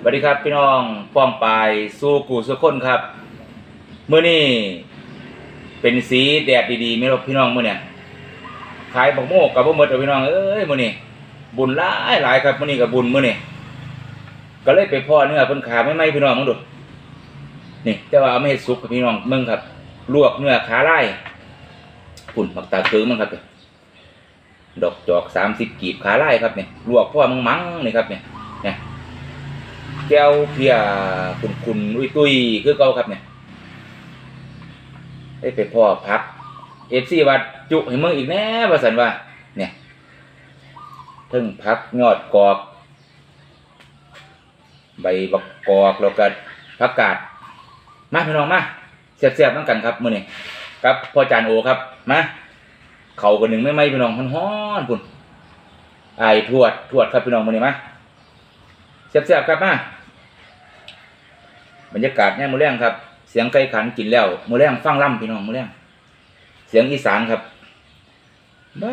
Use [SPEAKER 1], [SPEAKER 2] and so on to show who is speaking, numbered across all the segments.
[SPEAKER 1] สวัสดีครับพี่น้องป้องปายสู้กูสุคนครับเมื่อนี้เป็นสีแดดดีๆไหม่รู้พี่น้องเมื่อเนี่ยขายบักโมกกับบักมดเอาพี่น้องเอ้ยเมื่อนี้บุญหลายหลายครับเมื่อนี้กับบุญเมื่อนี้ก็เลยไปพ่อเนื้อเพิ่นขาไม่ไหมพี่น้องมึงดูนี่แต่ว่าเอาไม่เห็ดสุกครับพี่น้องมึงครับ ลวกเนื้อขาไล่ปุ่นมักตาเคืองมึงครับดอกจอกสามสิบกีบขาไล่ครับเนี่ยลวกพ่อมึงมั้งนี่ครับเนี่ยเนี่ย แก้วเพียคุนคุนอุ้ยตุ้ยคือเก่าครับเนี่ยได้ไปพ่อพักเอฟซีวัดจุให้มึงอีกแน่ว่าสันว่า เนี่ยทึ่งพักยอดกอก ใบบักกอกแล้วก็ผักกาด มาพี่น้องมาเสียบๆน้ำกันครับมื้อนี้ครับพ่อจานโอครับมาเขากันหนึ่งไม่ไหมพี่น้องมันฮ้อนพุ่นไอายทวดทวดครับพี่น้องมื้อนี้มาเสียบๆครับมา บรรยากาศเนี่ยมือแรงครับ เสียงไก่ขันกินแล้วมือแรงฟังล่ำพี่น้องมือแรงเสียงอีสานครับบ้า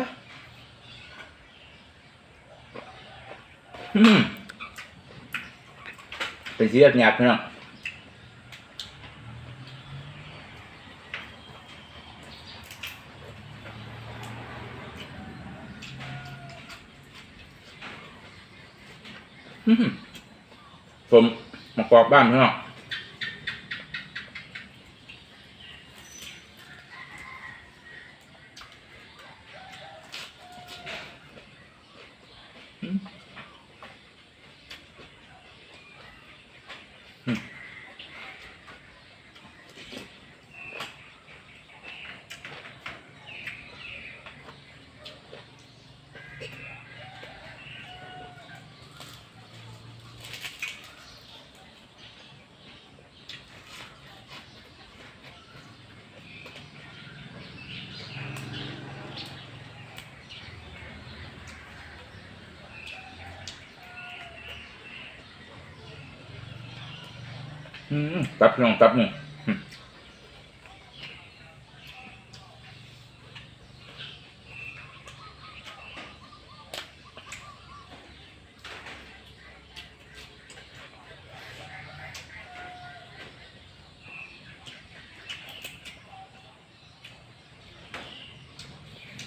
[SPEAKER 1] เป็นสีหยาบพี่น้องผมมากรอบบ้านพี่น้อง Hmm. อืมตับพี่น้องตับนี่อืม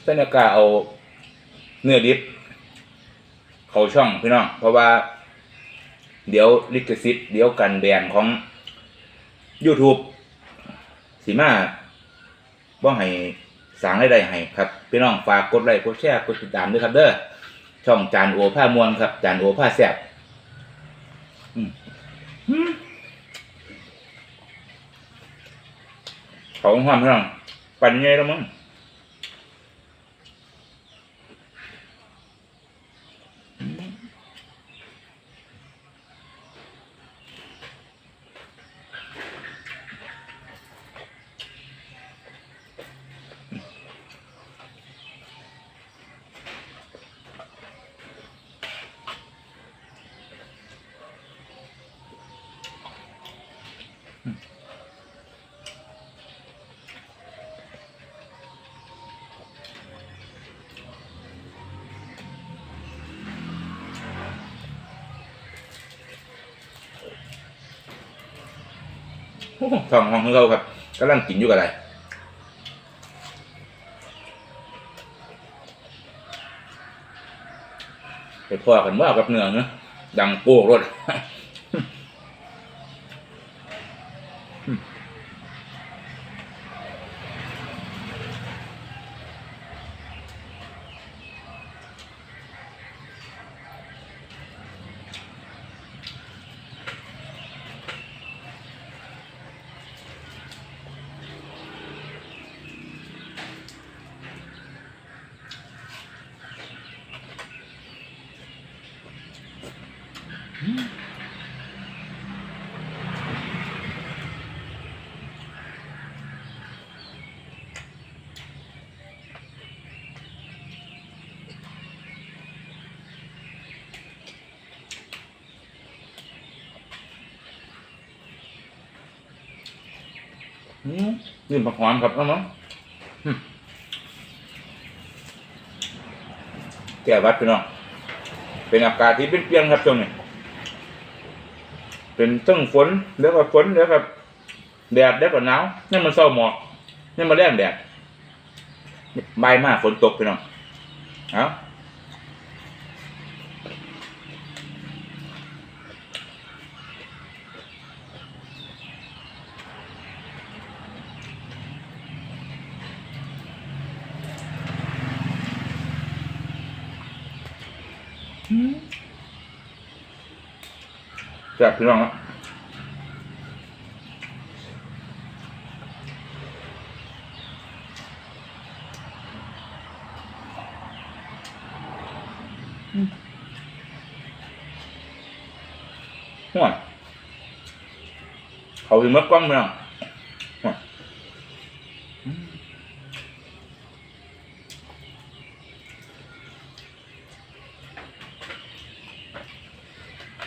[SPEAKER 1] เส้นกาเอาเนื้อดิบเขาช่องพี่น้อง เพราะว่า เดี๋ยวลิขสิทธิ์เดี๋ยวกันแบนของ YouTube สีมาบ่ให้สางได้ได้ให้ครับพี่น้องฝากกดไลค์กดแชร์กดติดตามด้วยครับเด้อช่องจานโอผ้ามวลครับ จานโอผ้าแซ่บอืมอืมเขาห้ามพี่น้องปั่นยังไงแล้วมั้ง ทองห้องของเราครับกำลังกินอยู่กับอะไรไปพ่อกันว่ากับเนื้อเนะดังโป้รถ นี่ผักหอมครับน้องแก้วัดพี่น้องเป็นอากาศที่เปลี่ยนครับช่วงนี้ เป็นตั้งฝนแล้วก็ฝนแล้วก็แดดแล้วก็หนาวนี่มันเศร้าหมอกนี่มันแรงแดดใบมากฝนตกพี่น้องเอา แซ่บพี่น้องละห่วยเขาถึงมัดกล้องพี่น้องห่วยอืม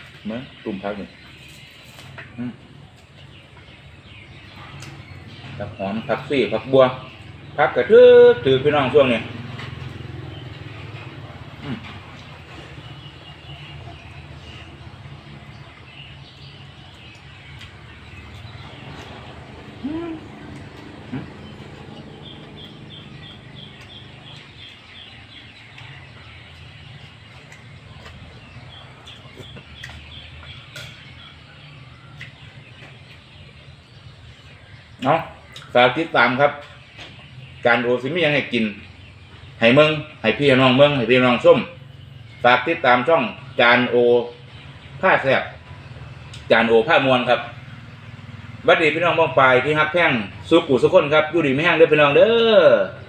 [SPEAKER 1] เมั้งตุ่มพักนี่อืมผักหอมผักซี่ผักบัวผักกระทือถือพี่น้องช่วงนี้ เนาะฝากติดตามครับ การโอซิมียังให้กิน ให้เมืองให้พี่น้องเมืองให้พี่น้องส้มฝากติดตามช่องจานโอผ้าแสบจานโอผ้ามวลครับวัดดีพี่น้องบ้องปลายที่ฮักแพ่งสุกุสุคนครับอยู่ดีไม่แห้งเด้อพี่น้องเด้อ